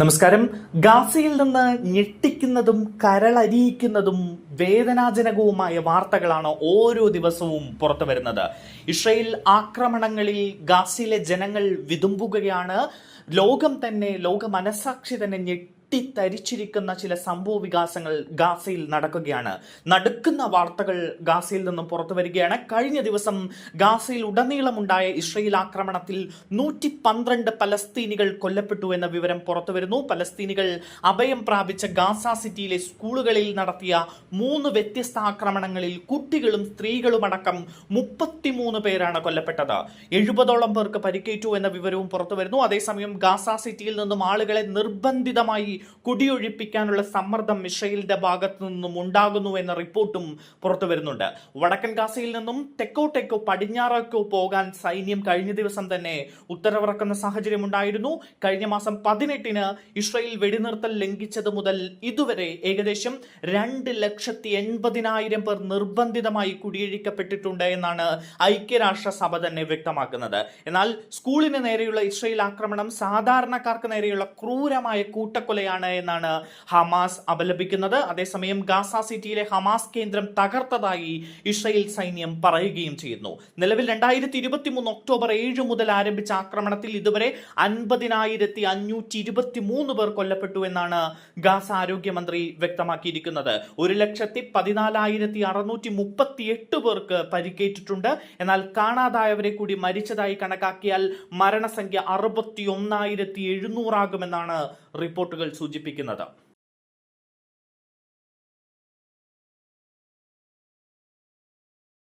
നമസ്കാരം. ഗാസയിൽ നിന്ന് ഞെട്ടിക്കുന്നതും കരളരിയിക്കുന്നതും വേദനാജനകവുമായ വാർത്തകളാണ് ഓരോ ദിവസവും പുറത്തു വരുന്നത്. ഇസ്രയേൽ ആക്രമണങ്ങളിൽ ഗാസയിലെ ജനങ്ങൾ വിതുമ്പുകയാണ്. ലോകം തന്നെ ലോക മനസാക്ഷി തന്നെ ഞെട്ടിത്തരിച്ചിരിക്കുന്ന ചില സംഭവ വികാസങ്ങൾ ഗാസയിൽ നടക്കുകയാണ്. നടുക്കുന്ന വാർത്തകൾ ഗാസയിൽ നിന്നും പുറത്തു വരികയാണ്. കഴിഞ്ഞ ദിവസം ഗാസയിൽ ഉടനീളമുണ്ടായ ഇസ്രയേൽ ആക്രമണത്തിൽ നൂറ്റി പന്ത്രണ്ട് പലസ്തീനികൾ കൊല്ലപ്പെട്ടു എന്ന വിവരം പുറത്തു വരുന്നു. പലസ്തീനികൾ അഭയം പ്രാപിച്ച ഗാസ സിറ്റിയിലെ സ്കൂളുകളിൽ നടത്തിയ മൂന്ന് വ്യത്യസ്ത ആക്രമണങ്ങളിൽ കുട്ടികളും സ്ത്രീകളും അടക്കം മുപ്പത്തിമൂന്ന് പേരാണ് കൊല്ലപ്പെട്ടത്. എഴുപതോളം പേർക്ക് പരിക്കേറ്റു എന്ന വിവരവും പുറത്തു വരുന്നു. അതേസമയം ഗാസ സിറ്റിയിൽ നിന്നും ആളുകളെ നിർബന്ധിതമായി കുടിയൊഴിപ്പിക്കാനുള്ള സമ്മർദ്ദം മിഷയിലിന്റെ ഭാഗത്തു നിന്നും ഉണ്ടാകുന്നു എന്ന റിപ്പോർട്ടും പുറത്തു വരുന്നുണ്ട്. വടക്കൻ ഗാസയിൽ നിന്നും തെക്കോട്ടേക്കോ പടിഞ്ഞാറേക്കോ പോകാൻ സൈന്യം കഴിഞ്ഞ ദിവസം തന്നെ ഉത്തരവിറക്കുന്ന സാഹചര്യം ഉണ്ടായിരുന്നു. കഴിഞ്ഞ മാസം പതിനെട്ടിന് ഇസ്രയേൽ വെടിനിർത്തൽ ലംഘിച്ചത് മുതൽ ഇതുവരെ ഏകദേശം രണ്ട് ലക്ഷത്തി എൺപതിനായിരം പേർ നിർബന്ധിതമായി കുടിയൊഴിക്കപ്പെട്ടിട്ടുണ്ട് എന്നാണ് ഐക്യരാഷ്ട്രസഭ തന്നെ വ്യക്തമാക്കുന്നത്. എന്നാൽ സ്കൂളിന് നേരെയുള്ള ഇസ്രയേൽ ആക്രമണം സാധാരണക്കാർക്ക് നേരെയുള്ള ക്രൂരമായ കൂട്ടക്കൊലയാണ് എന്നാണ് ഹമാസ് അപലപിക്കുന്നത്. അതേസമയം ഗാസ സിറ്റിയിലെ ഹമാസ് കേന്ദ്രം തകർത്തതായി ഇസ്രയേൽ സൈന്യം പറയുകയും ചെയ്യുന്നു. നിലവിൽ രണ്ടായിരത്തി ഇരുപത്തി മൂന്ന് ഒക്ടോബർ ഏഴ് മുതൽ ആരംഭിച്ച ആക്രമണത്തിൽ ഇതുവരെ അൻപതിനായിരത്തി അഞ്ഞൂറ്റി ഇരുപത്തി മൂന്ന് പേർ കൊല്ലപ്പെട്ടു എന്നാണ് ഗാസ ആരോഗ്യമന്ത്രി വ്യക്തമാക്കിയിരിക്കുന്നത്. ഒരു ലക്ഷത്തി പതിനാലായിരത്തി അറുന്നൂറ്റി മുപ്പത്തി എട്ട് പേർക്ക് പരിക്കേറ്റിട്ടുണ്ട്. എന്നാൽ കാണാതായവരെ കൂടി മരിച്ചതായി കണക്കാക്കിയാൽ മരണസംഖ്യ അറുപത്തി ഒന്നായിരത്തി എഴുന്നൂറാകുമെന്നാണ് റിപ്പോർട്ടുകൾ സൂചിപ്പിക്കുന്നത്.